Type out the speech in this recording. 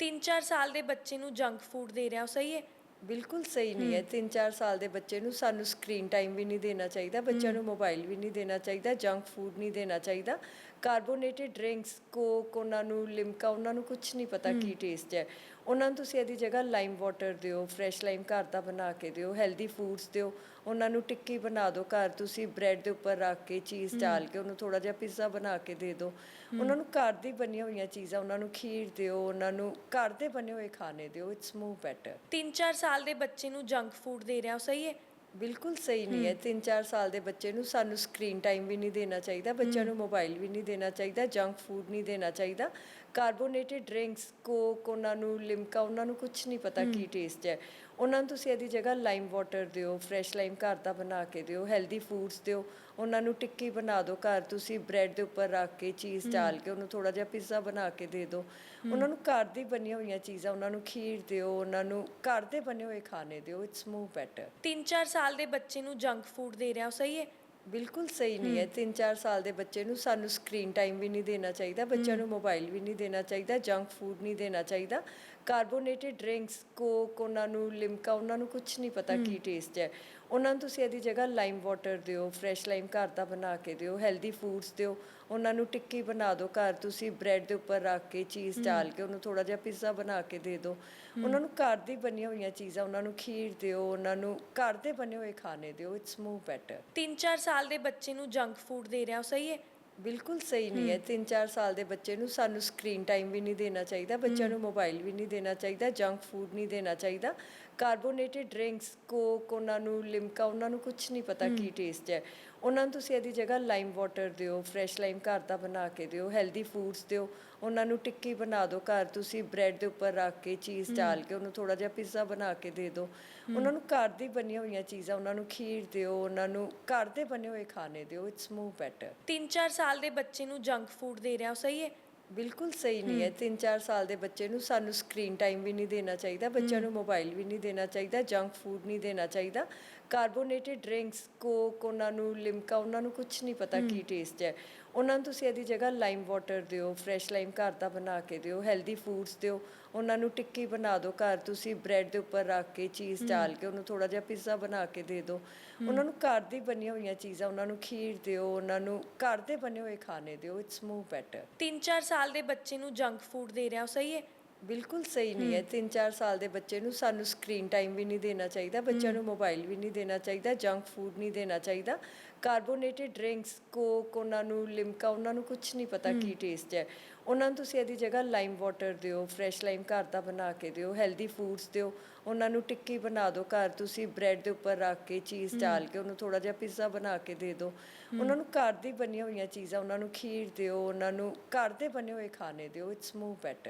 3-4 ਸਾਲ ਦੇ ਬੱਚੇ ਨੂੰ ਜੰਕ ਫੂਡ ਦੇ ਰਿਹਾ ਉਹ ਸਹੀ ਹੈ? ਬਿਲਕੁਲ ਸਹੀ ਨਹੀਂ ਹੈ। 3-4 ਸਾਲ ਦੇ ਬੱਚੇ ਨੂੰ ਸਾਨੂੰ ਸਕਰੀਨ ਟਾਈਮ ਵੀ ਨਹੀਂ ਦੇਣਾ ਚਾਹੀਦਾ ਬੱਚਿਆਂ ਨੂੰ ਮੋਬਾਈਲ ਵੀ ਨਹੀਂ ਦੇਣਾ ਚਾਹੀਦਾ ਜੰਕ ਫੂਡ ਨਹੀਂ ਦੇਣਾ ਚਾਹੀਦਾ। ਕਾਰਬੋਨੇਟਡ ਡਰਿੰਕਸ ਕੋਕ ਉਹਨਾਂ ਨੂੰ ਲਿਮਕਾ ਉਹਨਾਂ ਨੂੰ ਕੁਝ ਨਹੀਂ ਪਤਾ ਕੀ ਟੇਸਟ ਹੈ। ਉਹਨਾਂ ਨੂੰ ਤੁਸੀਂ ਇਹਦੀ ਜਗ੍ਹਾ ਲਾਈਮ ਵਾਟਰ ਦਿਓ ਫਰੈਸ਼ ਲਾਈਮ ਘਰ ਦਾ ਬਣਾ ਕੇ ਦਿਓ ਹੈਲਦੀ ਫੂਡਸ ਦਿਓ ਉਹਨਾਂ ਨੂੰ ਟਿੱਕੀ ਬਣਾ ਦਿਓ ਘਰ ਤੁਸੀਂ ਬ੍ਰੈਡ ਦੇ ਉੱਪਰ ਰੱਖ ਕੇ ਚੀਜ਼ ਡਾਲ ਕੇ ਉਹਨੂੰ ਥੋੜਾ ਜਿਹਾ ਪੀਜ਼ਾ ਬਣਾ ਕੇ ਦੇ ਦਿਓ। ਉਹਨਾਂ ਨੂੰ ਘਰ ਦੀ ਬਣੀਆਂ ਹੋਈਆਂ ਚੀਜ਼ਾਂ ਉਹਨਾਂ ਨੂੰ ਖੀਰ ਦਿਓ ਉਹਨਾਂ ਨੂੰ ਘਰ ਦੇ ਬਣੇ ਹੋਏ ਖਾਣੇ ਦਿਓ ਇਟਸ ਮੂਵ ਬੈਟਰ 3-4 ਸਾਲ ਦੇ ਬੱਚੇ ਨੂੰ ਜੰਕ ਫੂਡ ਦੇ ਰਿਹਾ ਉਹ ਸਹੀ ਹੈ? ਬਿਲਕੁਲ ਸਹੀ ਨਹੀਂ ਹੈ। 3-4 ਸਾਲ ਦੇ ਬੱਚੇ ਨੂੰ ਸਾਨੂੰ ਸਕਰੀਨ ਟਾਈਮ ਵੀ ਨਹੀਂ ਦੇਣਾ ਚਾਹੀਦਾ। ਬੱਚਿਆਂ ਨੂੰ ਮੋਬਾਈਲ ਵੀ ਨਹੀਂ ਦੇਣਾ ਚਾਹੀਦਾ ਜੰਕ ਫੂਡ ਨਹੀਂ ਦੇਣਾ ਚਾਹੀਦਾ। ਕਾਰਬੋਨੇਟਡ ਡਰਿੰਕਸ ਕੋਕ ਉਹਨਾਂ ਨੂੰ ਲਿਮਕਾ ਉਹਨਾਂ ਨੂੰ ਕੁਝ ਨਹੀਂ ਪਤਾ ਕੀ ਟੇਸਟ ਹੈ। ਉਹਨਾਂ ਨੂੰ ਤੁਸੀਂ ਇਹਦੀ ਜਗ੍ਹਾ ਲਾਈਮ ਵਾਟਰ ਦਿਓ ਫਰੈਸ਼ ਲਾਈਮ ਘਰ ਦਾ ਬਣਾ ਕੇ ਦਿਓ ਹੈਲਦੀ ਫੂਡਸ ਦਿਓ ਉਹਨਾਂ ਨੂੰ ਟਿੱਕੀ ਬਣਾ ਦਿਓ ਘਰ ਤੁਸੀਂ ਬ੍ਰੈਡ ਦੇ ਉੱਪਰ ਰੱਖ ਕੇ ਚੀਜ਼ ਡਾਲ ਕੇ ਉਹਨੂੰ ਥੋੜਾ ਜਿਹਾ ਪੀਜ਼ਾ ਬਣਾ ਕੇ ਦੇ ਦਿਓ। ਉਹਨਾਂ ਨੂੰ ਘਰ ਦੀ ਬਣੀਆਂ ਹੋਈਆਂ ਚੀਜ਼ਾਂ ਉਹਨਾਂ ਨੂੰ ਖੀਰ ਦਿਓ ਉਹਨਾਂ ਨੂੰ ਘਰ ਦੇ ਬਣੇ ਹੋਏ ਖਾਣੇ ਦਿਓ ਇਟਸ ਮੂਵ ਬੈਟਰ 3-4 ਸਾਲ ਦੇ ਬੱਚੇ ਨੂੰ ਜੰਕ ਫੂਡ ਦੇ ਰਿਹਾ ਉਹ ਸਹੀ ਹੈ? ਬਿਲਕੁਲ ਸਹੀ ਨਹੀਂ ਹੈ। 3-4 ਸਾਲ ਦੇ ਬੱਚੇ ਨੂੰ ਸਾਨੂੰ ਸਕਰੀਨ ਟਾਈਮ ਵੀ ਨਹੀਂ ਦੇਣਾ ਚਾਹੀਦਾ ਬੱਚਿਆਂ ਨੂੰ ਮੋਬਾਈਲ ਵੀ ਨਹੀਂ ਦੇਣਾ ਚਾਹੀਦਾ ਜੰਕ ਫੂਡ ਨਹੀਂ ਦੇਣਾ ਚਾਹੀਦਾ। ਕਾਰਬੋਨੇਟਡ ਡਰਿੰਕਸ ਕੋਕ ਉਹਨਾਂ ਨੂੰ ਲਿਮਕਾ ਉਹਨਾਂ ਨੂੰ ਕੁਝ ਨਹੀਂ ਪਤਾ ਕੀ ਟੇਸਟ ਹੈ। ਉਹਨਾਂ ਨੂੰ ਤੁਸੀਂ ਇਹਦੀ ਜਗ੍ਹਾ ਲਾਈਮ ਵਾਟਰ ਦਿਓ ਫਰੈਸ਼ ਲਾਈਮ ਘਰ ਦਾ ਬਣਾ ਕੇ ਦਿਓ ਹੈਲਦੀ ਫੂਡਸ ਦਿਓ ਉਹਨਾਂ ਨੂੰ ਟਿੱਕੀ ਬਣਾ ਦਿਓ ਘਰ ਤੁਸੀਂ ਬ੍ਰੈਡ ਦੇ ਉੱਪਰ ਰੱਖ ਕੇ ਚੀਜ਼ ਡਾਲ ਕੇ ਉਹਨੂੰ ਥੋੜਾ ਜਿਹਾ ਪੀਜ਼ਾ ਬਣਾ ਕੇ ਦੇ ਦਿਓ। ਉਹਨਾਂ ਨੂੰ ਘਰ ਦੀ ਬਣੀਆਂ ਹੋਈਆਂ ਚੀਜ਼ਾਂ ਉਹਨਾਂ ਨੂੰ ਖੀਰ ਦਿਓ ਉਹਨਾਂ ਨੂੰ ਘਰ ਦੇ ਬਣੇ ਹੋਏ ਖਾਣੇ ਦਿਓ ਇਟਸ ਮੂਵ ਬੈਟਰ 3-4 ਸਾਲ ਦੇ ਬੱਚੇ ਨੂੰ ਜੰਕ ਫੂਡ ਦੇ ਰਿਹਾ ਉਹ ਸਹੀ ਹੈ? ਬਿਲਕੁਲ ਸਹੀ ਨਹੀਂ ਹੈ। 3-4 ਸਾਲ ਦੇ ਬੱਚੇ ਨੂੰ ਸਾਨੂੰ ਸਕਰੀਨ ਟਾਈਮ ਵੀ ਨਹੀਂ ਦੇਣਾ ਚਾਹੀਦਾ ਬੱਚਿਆਂ ਨੂੰ ਮੋਬਾਈਲ ਵੀ ਨਹੀਂ ਦੇਣਾ ਚਾਹੀਦਾ ਜੰਕ ਫੂਡ ਨਹੀਂ ਦੇਣਾ ਚਾਹੀਦਾ। ਕਾਰਬੋਨੇਟਡ ਡਰਿੰਕਸ ਕੋਕ ਉਹਨਾਂ ਨੂੰ ਲਿਮਕਾ ਉਹਨਾਂ ਨੂੰ ਕੁਝ ਨਹੀਂ ਪਤਾ ਕੀ ਟੇਸਟ ਹੈ। ਉਹਨਾਂ ਨੂੰ ਤੁਸੀਂ ਇਹਦੀ ਜਗ੍ਹਾ ਲਾਈਮ ਵਾਟਰ ਦਿਓ ਫਰੈਸ਼ ਲਾਈਮ ਘਰ ਦਾ ਬਣਾ ਕੇ ਦਿਓ ਹੈਲਦੀ ਫੂਡਸ ਦਿਓ ਉਹਨਾਂ ਨੂੰ ਟਿੱਕੀ ਬਣਾ ਦਿਓ ਘਰ ਤੁਸੀਂ ਬ੍ਰੈਡ ਦੇ ਉੱਪਰ ਰੱਖ ਕੇ ਚੀਜ਼ ਡਾਲ ਕੇ ਉਹਨੂੰ ਥੋੜਾ ਜਿਹਾ ਪੀਜ਼ਾ ਬਣਾ ਕੇ ਦੇ ਦਿਓ। ਉਹਨਾਂ ਨੂੰ ਘਰ ਦੀ ਬਣੀਆਂ ਹੋਈਆਂ ਚੀਜ਼ਾਂ ਉਹਨਾਂ ਨੂੰ ਖੀਰ ਦਿਓ ਉਹਨਾਂ ਨੂੰ ਘਰ ਦੇ ਬਣੇ ਹੋਏ ਖਾਣੇ ਦਿਓ ਇਟਸ ਮੂਵ ਬੈਟਰ 3-4 ਸਾਲ ਦੇ ਬੱਚੇ ਨੂੰ ਜੰਕ ਫੂਡ ਦੇ ਰਿਹਾ ਉਹ ਸਹੀ ਹੈ? ਬਿਲਕੁਲ ਸਹੀ ਨਹੀਂ ਹੈ। 3-4 ਸਾਲ ਦੇ ਬੱਚੇ ਨੂੰ ਸਾਨੂੰ ਸਕਰੀਨ ਟਾਈਮ ਵੀ ਨਹੀਂ ਦੇਣਾ ਚਾਹੀਦਾ। ਬੱਚਿਆਂ ਨੂੰ ਮੋਬਾਈਲ ਵੀ ਨਹੀਂ ਦੇਣਾ ਚਾਹੀਦਾ ਜੰਕ ਫੂਡ ਨਹੀਂ ਦੇਣਾ ਚਾਹੀਦਾ। ਕਾਰਬੋਨੇਟਡ ਡਰਿੰਕਸ ਕੋਕ ਉਹਨਾਂ ਨੂੰ ਲਿਮਕਾ ਉਹਨਾਂ ਨੂੰ ਕੁਝ ਨਹੀਂ ਪਤਾ ਕੀ ਟੇਸਟ ਹੈ। ਉਹਨਾਂ ਨੂੰ ਤੁਸੀਂ ਇਹਦੀ ਜਗ੍ਹਾ ਲਾਈਮ ਵਾਟਰ ਦਿਓ ਫਰੈਸ਼ ਲਾਈਮ ਘਰ ਦਾ ਬਣਾ ਕੇ ਦਿਓ ਹੈਲਦੀ ਫੂਡਸ ਦਿਓ ਉਹਨਾਂ ਨੂੰ ਟਿੱਕੀ ਬਣਾ ਦਿਓ ਘਰ ਤੁਸੀਂ ਬ੍ਰੈਡ ਦੇ ਉੱਪਰ ਰੱਖ ਕੇ ਚੀਜ਼ ਡਾਲ ਕੇ ਉਹਨੂੰ ਥੋੜਾ ਜਿਹਾ ਪੀਜ਼ਾ ਬਣਾ ਕੇ ਦੇ ਦਿਓ। ਉਹਨਾਂ ਨੂੰ ਘਰ ਦੀ ਬਣੀਆਂ ਹੋਈਆਂ ਚੀਜ਼ਾਂ ਉਹਨਾਂ ਨੂੰ ਖੀਰ ਦਿਓ ਉਹਨਾਂ ਨੂੰ ਘਰ ਦੇ ਬਣੇ ਹੋਏ ਖਾਣੇ ਦਿਓ ਇਟਸ ਮੂਵ ਬੈਟਰ 3-4 ਸਾਲ ਦੇ ਬੱਚੇ ਨੂੰ ਜੰਕ ਫੂਡ ਦੇ ਰਿਹਾ ਉਹ ਸਹੀ ਹੈ? ਬਿਲਕੁਲ ਸਹੀ ਨਹੀਂ ਹੈ। 3-4 ਸਾਲ ਦੇ ਬੱਚੇ ਨੂੰ ਸਾਨੂੰ ਸਕਰੀਨ ਟਾਈਮ ਵੀ ਨਹੀਂ ਦੇਣਾ ਚਾਹੀਦਾ। ਬੱਚਿਆਂ ਨੂੰ ਮੋਬਾਈਲ ਵੀ ਨਹੀਂ ਦੇਣਾ ਚਾਹੀਦਾ ਜੰਕ ਫੂਡ ਨਹੀਂ ਦੇਣਾ ਚਾਹੀਦਾ। ਕਾਰਬੋਨੇਟਡ ਡਰਿੰਕਸ ਕੋਕ ਉਹਨਾਂ ਨੂੰ ਲਿਮਕਾ ਉਹਨਾਂ ਨੂੰ ਕੁਝ ਨਹੀਂ ਪਤਾ ਕੀ ਟੇਸਟ ਹੈ। ਉਹਨਾਂ ਨੂੰ ਤੁਸੀਂ ਇਹਦੀ ਜਗ੍ਹਾ ਲਾਈਮ ਵਾਟਰ ਦਿਓ ਫਰੈਸ਼ ਲਾਈਮ ਘਰ ਦਾ ਬਣਾ ਕੇ ਦਿਓ ਹੈਲਦੀ ਫੂਡਸ ਦਿਓ। ਉਹਨਾਂ ਨੂੰ ਟਿੱਕੀ ਬਣਾ ਦਿਓ ਘਰ ਤੁਸੀਂ ਬ੍ਰੈਡ ਦੇ ਉੱਪਰ ਰੱਖ ਕੇ ਚੀਜ਼ ਡਾਲ ਕੇ ਉਹਨੂੰ ਥੋੜਾ ਜਿਹਾ ਪੀਜ਼ਾ ਬਣਾ ਕੇ ਦੇ ਦਿਓ। ਉਹਨਾਂ ਨੂੰ ਘਰ ਦੀ ਬਣੀਆਂ ਹੋਈਆਂ ਚੀਜ਼ਾਂ ਉਹਨਾਂ ਨੂੰ ਖੀਰ ਦਿਓ ਉਹਨਾਂ ਨੂੰ ਘਰ ਦੇ ਬਣੇ ਹੋਏ ਖਾਣੇ ਦਿਓ ਇਟਸ ਮੂਵ ਬੈਟਰ